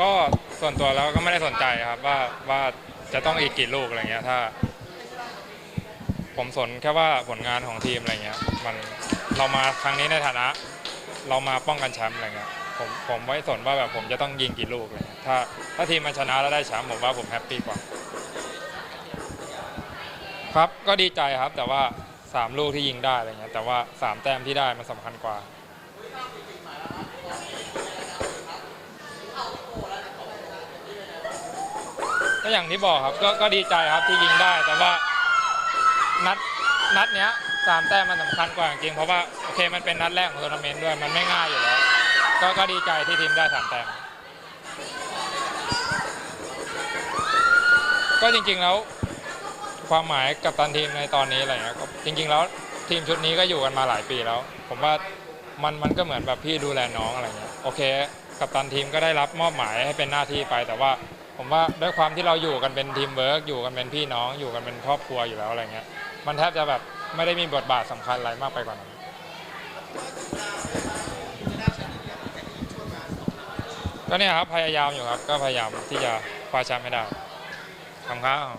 ก็ส่วนตัวแล้วก็ไม่ได้สนใจครับว่าว่าจะต้องอีกกี่ลูกอะไรเงี้ยถ้า ผมสนแค่ว่าผลงานของทีมอะไรเงี้ยมันเรามาครั้งนี้ในฐานะ เรามาป้องกันแชมป์อะไรเงี้ยผมผมไม่สนว่าแบบผมจะต้องยิงกี่ลูกอะไรเงี้ยถ้าถ้าทีมมันชนะแล้วได้แชมป์ผมว่าผมแฮปปี้กว่า ครับก็ดีใจครับแต่ว่าสามลูกที่ยิงได้อะไรเงี้ยแต่ว่าสามแต้มที่ได้มันสำคัญกว่า ก็อย่างที่บอกครับก็ก็ดีใจครับที่ยิงได้ แต่ว่านัดนัดเนี้ยสามแต้มมันสำคัญกว่าจริงเพราะว่าโอเคมันเป็นนัดแรกของทัวร์นาเมนต์ด้วยมันไม่ง่ายอยู่แล้วก็ก็ดีใจที่ทีมได้สามแต้มก็จริงๆแล้วความหมายกับตันทีมในตอนนี้อะไรเงี้ยก็จริง ๆ แล้วทีมชุดนี้ก็อยู่กันมาหลายปีแล้ว ผมว่ามันมันก็เหมือนแบบพี่ดูแลน้องอะไรเงี้ยโอเค กับตันทีมก็ได้รับมอบหมายให้เป็นหน้าที่ไปแต่ว่า ผมว่าด้วยความที่เราอยู่กันเป็นทีมเวิร์กอยู่กันเป็นพี่น้อง อยู่กันเป็นครอบครัวอยู่แล้วอะไรเงี้ย มันแทบจะแบบไม่ได้มีบทบาทสำคัญอะไรมากไปกว่านั้นก็เนี่ยครับพยายามอยู่ครับ ก็พยายามที่จะคว้าแชมป์ให้ได้ทำครับ